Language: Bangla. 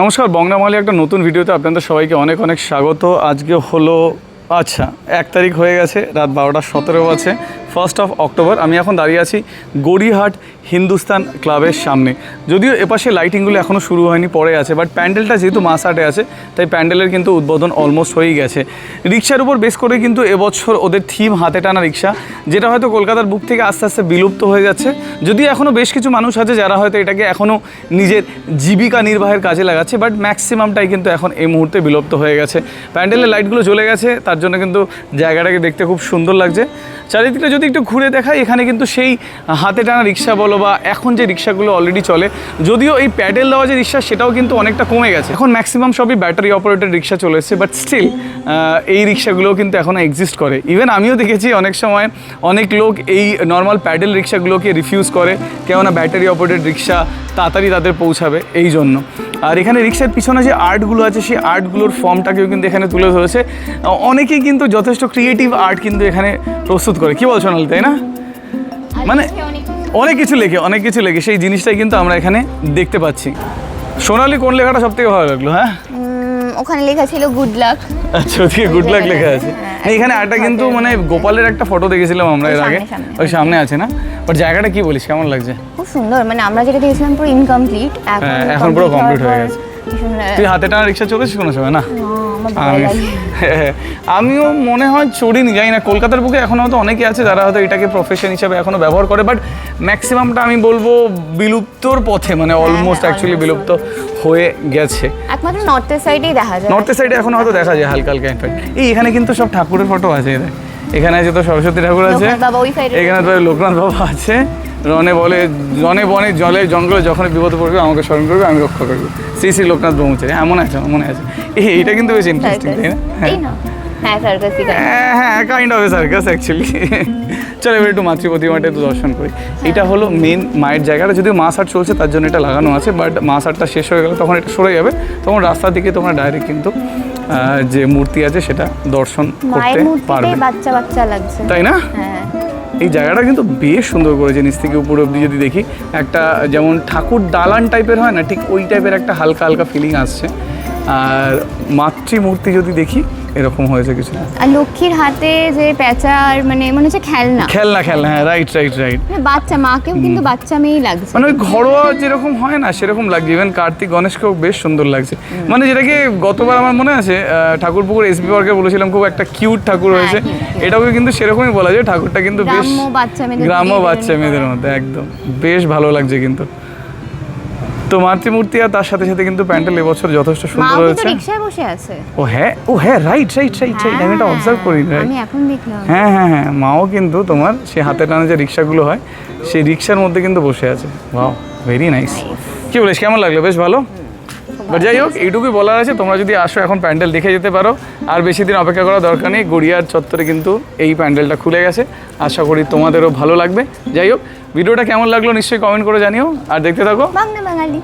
নমস্কার বংনামালি একটা নতুন ভিডিওতে আপনাদের সবাইকে অনেক অনেক স্বাগত। আজকে হলো আচ্ছা এক তারিখ হয়ে গেছে, রাত বারোটা সতেরো আছে ফার্স্ট অফ অক্টোবর আমি এখন দাঁড়িয়ে আছি গড়িহাট হিন্দুস্তান ক্লাবের সামনে। যদিও এপাশে লাইটিংগুলো এখনও শুরু হয়নি, পরে আছে বাট প্যান্ডেলটা যেহেতু মাসাটে আছে, তাই প্যান্ডেলের কিন্তু উদ্বোধন অলমোস্ট হয়েই গেছে। রিক্সার উপর বেশ করে কিন্তু এবছর ওদের থিম হাতে টানা রিক্সা, যেটা হয়তো কলকাতার বুক থেকে আস্তে আস্তে বিলুপ্ত হয়ে যাচ্ছে। যদিও এখনও বেশ কিছু মানুষ আছে যারা হয়তো এটাকে এখনও নিজের জীবিকা নির্বাহের কাজে লাগাচ্ছে বাট ম্যাক্সিমামটাই কিন্তু এখন এই মুহূর্তে বিলুপ্ত হয়ে গেছে। প্যান্ডেলের লাইটগুলো জ্বলে গেছে, তার জন্য কিন্তু জায়গাটাকে দেখতে খুব সুন্দর লাগছে। চারিদিকটা যদি একটু ঘুরে দেখাই, এখানে কিন্তু সেই হাতে টানা রিক্সা বলো বা এখন যে রিক্সাগুলো অলরেডি চলে, যদিও এই প্যাডেল দেওয়া যে রিক্সা, সেটাও কিন্তু অনেকটা কমে গেছে। এখন ম্যাক্সিমাম সবই ব্যাটারি অপারেটেড রিক্সা চলে এসেছে বাট স্টিল এই রিক্সাগুলোও কিন্তু এখনও এক্সিস্ট করে। ইভেন আমিও দেখেছি অনেক সময় অনেক লোক এই নর্মাল প্যাডেল রিক্সাগুলোকে রিফিউজ করে, কেননা ব্যাটারি অপারেটেড রিক্সা তাড়াতাড়ি তাদের পৌঁছাবে, এই জন্য। আর এখানে রিক্সার পিছনে যে আর্টগুলো আছে সেই আর্টগুলোর ফর্মটাকেও কিন্তু এখানে তুলে ধরেছে। অনেকেই কিন্তু যথেষ্ট ক্রিয়েটিভ আর্ট কিন্তু এখানে প্রস্তুত করে। কি বলছো নাল তাই না? মানে অনেক কিছু। লেখে অনেক কিছু লেখে। সেই জিনিসটাই কিন্তু আমরা এখানে দেখতে পাচ্ছি। সোনালি কোন লেখাটা সব থেকে ভালো লাগল হ্যাঁ? ওখানে লেখা ছিল গুড লাক আচ্ছা ওদিকে গুড লাক লেখা আছে। হ্যাঁ, না, এখানে একটা কিন্তু মানে গোপালের একটা ফটো দেখেছিলাম আমরা এর আগে। ওই সামনে আছে না? বাট জায়গাটা কি বলিস? কেমন লাগছে? খুব সুন্দর মানে আমরা যেটা দেখেছিলাম পুরো ইনকমপ্লিট এখন হ্যাঁ, এখন পুরো কমপ্লিট হয়ে গেছে। তুই হাতে টানা রিক্সা চলেছিস কোনো সময়? না আমিও মনে হয় চড়িনি জানি না কলকাতার বুকে এখন হয়তো অনেকে আছে যারা হয়তো এটাকে প্রফেশন হিসাবে এখনও ব্যবহার করে বাট ম্যাক্সিমামটা আমি বলব বিলুপ্তর পথে মানে অলমোস্ট হ্যাঁ, অ্যাকচুয়ালি বিলুপ্ত হয়ে গেছে। একমাত্র নর্থের সাইডেই দেখা যায়। নর্থের সাইডে এখন হয়তো দেখা যায় হালকা হালকা ইনফ্যাক্ট এই এখানে কিন্তু সব ঠাকুরের ফটো আছে এখানে আছে তো সরস্বতী ঠাকুর আছে এখানে তো লোকনাথ বাবা আছে। রনে বলে জনে বনে জলে জঙ্গলে যখন বিপদ পড়বে আমাকে স্মরণ করবে আমি রক্ষা করব। শ্রী শ্রী লোকনাথ ব্রহ্মচারী এমন আছে আমার মনে আছে। এই এইটা কিন্তু বেশ ইন্টারেস্টিং তাই না? হ্যাঁ। হ্যাঁ হ্যাঁ, হ্যাঁ kind of a circus actually চলো এবার একটু মাতৃ প্রতিমাটা একটু দর্শন করি। এটা হলো মেন মায়ের জায়গাটা। যদিও মাস আট চলছে তার জন্য এটা লাগানো আছে বাট মাস আটটা শেষ হয়ে গেলে তখন এটা সরে যাবে। তখন রাস্তা দিকে তোমরা ডাইরেক্ট কিন্তু যে মূর্তি আছে সেটা দর্শন করতে পারবে। বাচ্চা বাচ্চা লাগছে। তাই না? হ্যাঁ। এই জায়গাটা কিন্তু বেশ সুন্দর করেছে নিচ থেকে উপর অব্দি যদি দেখি। একটা যেমন ঠাকুর দালান টাইপের হয় না, ঠিক ওই টাইপের একটা হালকা হালকা ফিলিং আসছে। আর মাতৃমূর্তি যদি দেখি এরকম হয়েছে কিছু। আর লক্ষ্মীর হাতে যে প্যাঁচা আর মানে মনে হচ্ছে খেলনা। খেলনা খেলনা হ্যাঁ রাইট রাইট রাইট বাচ্চা মাকেও কিন্তু বাচ্চা মেয়েই লাগছে। মানে ওই ঘরোয়া যেরকম হয় না সেরকম লাগছে। ইভেন কার্তিক গণেশকেও বেশ সুন্দর লাগছে। মানে যেটাকে গতবার আমার মনে আছে আহ, ঠাকুর পুকুর এসবি পার্কে বলেছিলাম খুব একটা কিউট ঠাকুর হ্যাঁ, হয়েছে cute। এটাকে কিন্তু সেরকমই বলা যায় ঠাকুরটা কিন্তু বেশ গ্রাম্য বাচ্চা মেয়েদের মধ্যে একদম। বেশ ভালো লাগছে কিন্তু। তো মাতৃমূর্তি আর তার সাথে সাথে কিন্তু প্যান্ডেল এবছর যথেষ্ট সুন্দর হয়েছে। রিক্সায় বসে আছে। ও হ্যাঁ ও হ্যাঁ রাইট রাইট রাইট রাইট আমি এটা অবজার্ভ করি হ্যাঁ, রাইট আমি এখন দেখলাম। হ্যাঁ হ্যাঁ হ্যাঁ মাও কিন্তু তোমার সে হাতে টানা যে রিক্সাগুলো হয় সেই রিক্সার মধ্যে কিন্তু বসে আছে। ওয়াও ভেরি নাইস কি বলিস কেমন লাগল? বেশ ভালো? বাট যাই হোক, এইটুকুই বলার আছে। তোমরা যদি আসো এখন প্যান্ডেল দেখে যেতে পারো। আর বেশি দিন অপেক্ষা করার দরকার নেই। গড়িয়ার চত্বরে কিন্তু এই প্যান্ডেলটা খুলে গেছে। আশা করি তোমাদেরও ভালো লাগবে। যাই হোক, ভিডিওটা কেমন লাগল নিশ্চয়ই কমেন্ট করে জানিও। আর দেখতে থাকো। বাংলা বাঙালি।